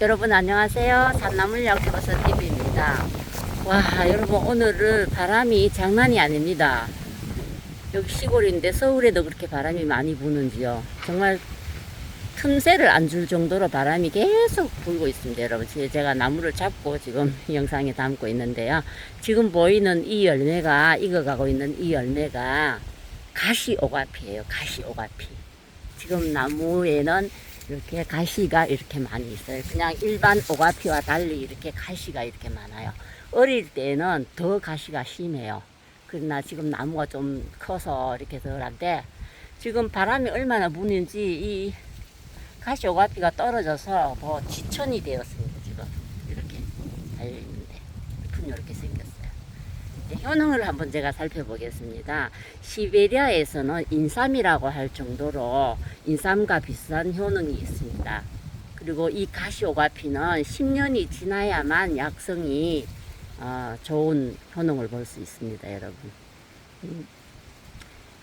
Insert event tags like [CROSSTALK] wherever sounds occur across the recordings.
여러분 안녕하세요. 산나물 약초버섯 TV입니다. 와 여러분 오늘은 바람이 장난이 아닙니다. 여기 시골인데 서울에도 그렇게 바람이 많이 부는지요. 정말 틈새를 안 줄 정도로 바람이 계속 불고 있습니다, 여러분. 제- 제가 나무를 잡고 지금 [LAUGHS] 영상에 담고 있는데요. 지금 보이는 이 열매가, 익어가고 있는 이 열매가 가시 오가피예요. 가시 오가피. 지금 나무에는 이렇게 가시가 이렇게 많이 있어요. 그냥 일반 오가피와 달리 이렇게 가시가 이렇게 많아요. 어릴 때는 더 가시가 심해요. 그러나 지금 나무가 좀 커서 이렇게 덜한데 지금 바람이 얼마나 부는지 이 가시 오가피가 떨어져서 뭐 지천이 되었습니다. 지금 이렇게 달려있는데 잎은 이렇게 생겼어요. 효능을 한번 제가 살펴보겠습니다. 시베리아에서는 인삼이라고 할 정도로 인삼과 비슷한 효능이 있습니다. 그리고 이 가시 오가피는 10년이 지나야만 약성이 어, 좋은 효능을 볼 수 있습니다, 여러분. 음,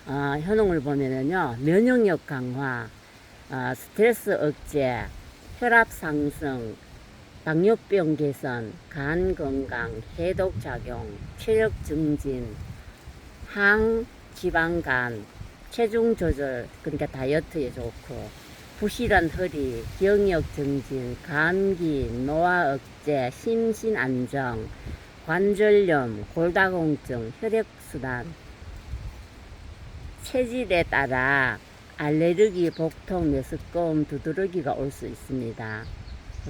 어, 효능을 보면은요, 면역력 강화, 어, 스트레스 억제, 혈압 상승, 당뇨병 개선, 간 건강, 해독 작용, 체력 증진, 항 지방간, 체중 조절, 그러니까 다이어트에 좋고, 부실한 허리, 기억력 증진, 감기, 노화 억제, 심신 안정, 관절염, 골다공증, 혈액순환, 체질에 따라 알레르기, 복통, 메스꺼움, 두드러기가 올 수 있습니다.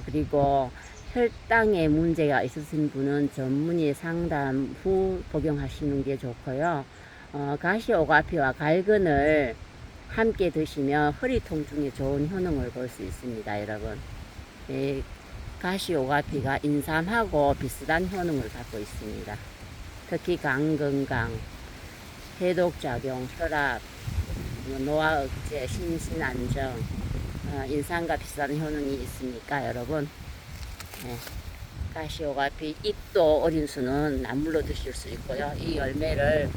그리고 혈당에 문제가 있으신 분은 전문의 상담 후 복용하시는 게 좋고요. 어, 가시오가피와 갈근을 함께 드시면 허리 통증에 좋은 효능을 볼 수 있습니다, 여러분. 예, 가시오가피가 인삼하고 비슷한 효능을 갖고 있습니다. 특히 간 건강, 해독작용, 혈압, 뭐 노화 억제, 심신 안정, 어, 인삼과 비슷한 효능이 있으니까 여러분, 네, 가시오가피 잎도 어린 수는 나물로 드실 수 있고요. 이 열매를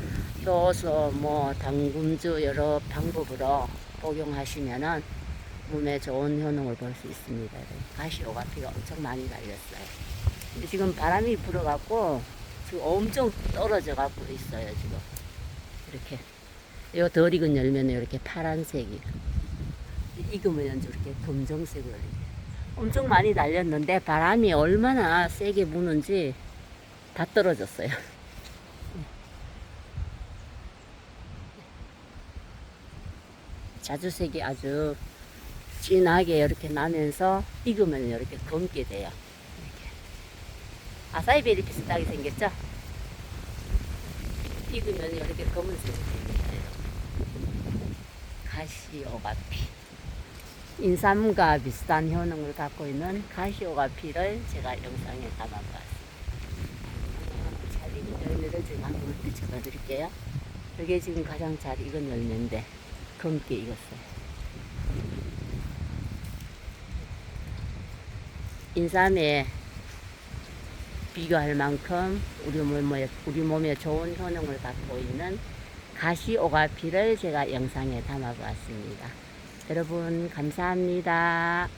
효소, 뭐 당금주 여러 방법으로 복용하시면은 몸에 좋은 효능을 볼 수 있습니다. 가시오가피가 엄청 많이 달렸어요. 근데 지금 바람이 불어갖고 지금 엄청 떨어져 갖고 있어요. 지금 이렇게 요 덜 익은 열매는 이렇게 파란색이 익으면 이렇게 검정색으로 이렇게 엄청 많이 달렸는데 바람이 얼마나 세게 부는지 다 떨어졌어요. 자주색이 아주 진하게 이렇게 나면서 익으면 이렇게 검게 돼요. 이렇게. 아사이베리 비슷하게 생겼죠? 익으면 이렇게 검은색이 됩니다. 가시오가피. 인삼과 비슷한 효능을 갖고 있는 가시오가피를 제가 영상에 담아봤습니다. 어, 잘 익은 열매를 제가 한번 비춰봐 드릴게요. 이게 지금 가장 잘 익은 열매인데 검게 익었어요. 인삼에 비교할 만큼 우리 몸에, 우리 몸에 좋은 효능을 갖고 있는 가시오가피를 제가 영상에 담아보았습니다. 여러분 감사합니다.